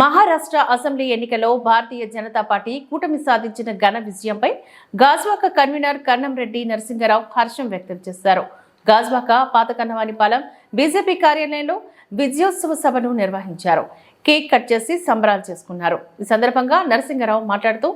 Maharashtra assembly ఎన్నికలో Bharatiya Janata party కూటమి సాధించిన ఘన విజయంపై గాజ్వాక కన్వీనర్ కన్నం రెడ్డి నరసింగరావు హర్షం వ్యక్తం చేశారు. గాజ్వాక పాత కన్నవానిపాలెం బీజేపీ కార్యాలయంలో విజయోత్సవ సభను నిర్వహించారు. కేక్ కట్ చేసి సంబరాలు చేసుకున్నారు. ఈ సందర్భంగా నరసింహరావు మాట్లాడుతూ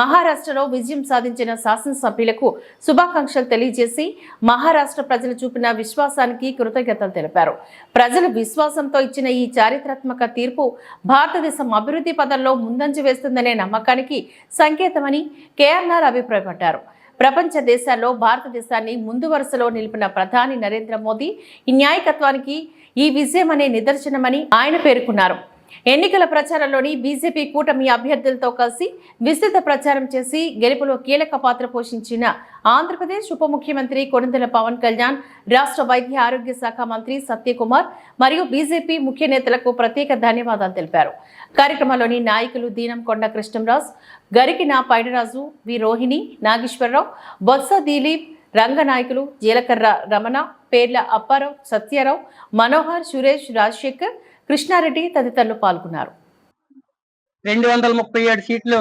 మహారాష్ట్రలో విజయం సాధించిన శాసనసభ్యులకు శుభాకాంక్షలు తెలియజేసి మహారాష్ట్ర ప్రజలు చూపిన విశ్వాసానికి కృతజ్ఞతలు తెలిపారు. ప్రజలు విశ్వాసంతో ఇచ్చిన ఈ చారిత్రాత్మక తీర్పు భారతదేశం అభివృద్ధి పదంలో ముందంజ వేస్తుందనే నమ్మకానికి సంకేతమని కేఆర్ఆర్ అభిప్రాయపడ్డారు. ప్రపంచ దేశాల్లో భారతదేశాన్ని ముందు వరుసలో నిలిపిన ప్రధాని నరేంద్ర మోదీ ఈ న్యాయకత్వానికి ఈ విజయం అనే నిదర్శనమని ఆయన పేర్కొన్నారు. ఎన్నికల ప్రచారంలోని బీజేపీ కూటమి అభ్యర్థులతో కలిసి విస్తృత ప్రచారం చేసి గెలుపులో కీలక పాత్ర పోషించిన ఆంధ్రప్రదేశ్ ఉప ముఖ్యమంత్రి కొణిదెల పవన్ కళ్యాణ్ రాష్ట్ర వైద్య ఆరోగ్య శాఖ మంత్రి సత్యకుమార్ మరియు బీజేపీ ముఖ్య నేతలకు ప్రత్యేక ధన్యవాదాలు తెలిపారు. కార్యక్రమంలోని నాయకులు దీనం కొండ కృష్ణంరాజ్ గరికిన పైడరాజు వి రోహిణి నాగేశ్వరరావు బొత్స దిలీప్ రంగనాయకులు జీలకర్ర రమణ పేర్ల అప్పారావు సత్యారావు మనోహర్ సురేష్ రాజశేఖర్ కృష్ణారెడ్డి తదితరులు పాల్గొన్నారు. రెండు వందల ముప్పై ఏడు సీట్లు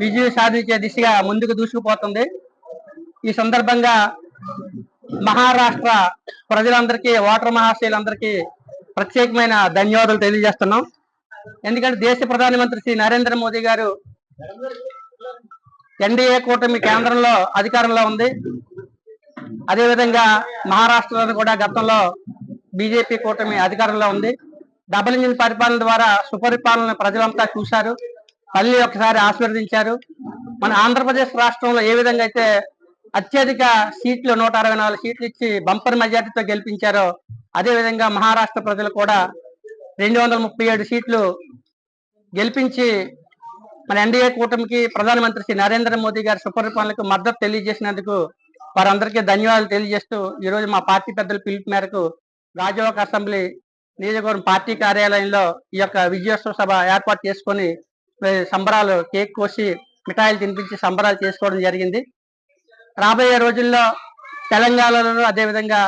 విజయం సాధించే దిశగా ముందుకు దూసుకుపోతుంది. ఈ సందర్భంగా మహారాష్ట్ర ప్రజలందరికీ ఓటర్ మహాశయులందరికీ ప్రత్యేకమైన ధన్యవాదాలు తెలియజేస్తున్నాం. ఎందుకంటే దేశ ప్రధానమంత్రి శ్రీ నరేంద్ర మోదీ గారు ఎన్డీఏ కూటమి కేంద్రంలో అధికారంలో ఉంది. అదేవిధంగా మహారాష్ట్రలో కూడా గతంలో బీజేపీ కూటమి అధికారంలో ఉంది. డబుల్ ఇంజిన్ పరిపాలన ద్వారా సుపరిపాలన ప్రజలంతా చూశారు. తల్లి ఒకసారి ఆశీర్వదించారు. మన ఆంధ్రప్రదేశ్ రాష్ట్రంలో ఏ విధంగా అయితే అత్యధిక సీట్లు నూట అరవై నాలుగు సీట్లు ఇచ్చి బంపర్ మెజార్టీతో గెలిపించారో అదే విధంగా మహారాష్ట్ర ప్రజలు కూడా రెండు వందల ముప్పై ఏడు సీట్లు గెలిపించి మన ఎన్డీఏ కూటమికి ప్రధానమంత్రి శ్రీ నరేంద్ర మోదీ గారి సుపరిపాలనకు మద్దతు తెలియజేసినందుకు వారందరికీ ధన్యవాదాలు తెలియజేస్తూ ఈ రోజు మా పార్టీ పెద్దల పిలుపు మేరకు రాజవాక అసెంబ్లీ నియోజకవర్గం పార్టీ కార్యాలయంలో ఈ యొక్క విజయోత్సవ సభ ఏర్పాటు చేసుకొని సంబరాలు కేక్ కోసి మిఠాయిలు తినిపించి సంబరాలు చేసుకోవడం జరిగింది. రాబోయే రోజుల్లో తెలంగాణలో అదేవిధంగా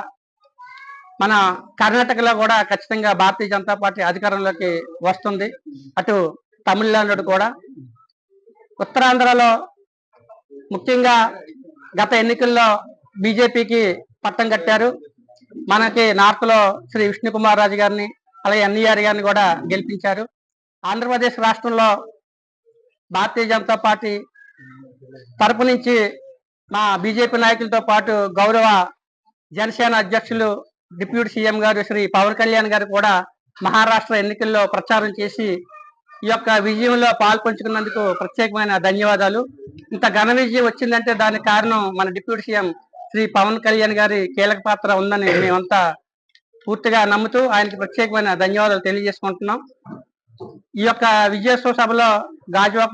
మన కర్ణాటకలో కూడా ఖచ్చితంగా భారతీయ జనతా పార్టీ అధికారంలోకి వస్తుంది. అటు తమిళనాడు కూడా. ఉత్తరాంధ్రలో ముఖ్యంగా గత ఎన్నికల్లో బీజేపీకి పట్టం కట్టారు. మనకి నార్త్లో శ్రీ విష్ణుకుమార్ రాజు గారిని అలాగే ఎన్ఈఆర్ గారిని కూడా గెలిపించారు. ఆంధ్రప్రదేశ్ రాష్ట్రంలో భారతీయ జనతా పార్టీ తరపు నుంచి మా బీజేపీ నాయకులతో పాటు గౌరవ జనసేన అధ్యక్షులు డిప్యూటీ సీఎం గారు శ్రీ పవన్ కళ్యాణ్ గారు కూడా మహారాష్ట్ర ఎన్నికల్లో ప్రచారం చేసి ఈ యొక్క విజయంలో పాల్పంచుకున్నందుకు ప్రత్యేకమైన ధన్యవాదాలు. ఇంత ఘన విజయం వచ్చిందంటే దానికి కారణం మన డిప్యూటీ సీఎం శ్రీ పవన్ కళ్యాణ్ గారి కీలక పాత్ర ఉందని మేమంతా పూర్తిగా నమ్ముతూ ఆయనకి ప్రత్యేకమైన ధన్యవాదాలు తెలియజేసుకుంటున్నాం. ఈ యొక్క విజయోత్సవ సభలో గాజువాక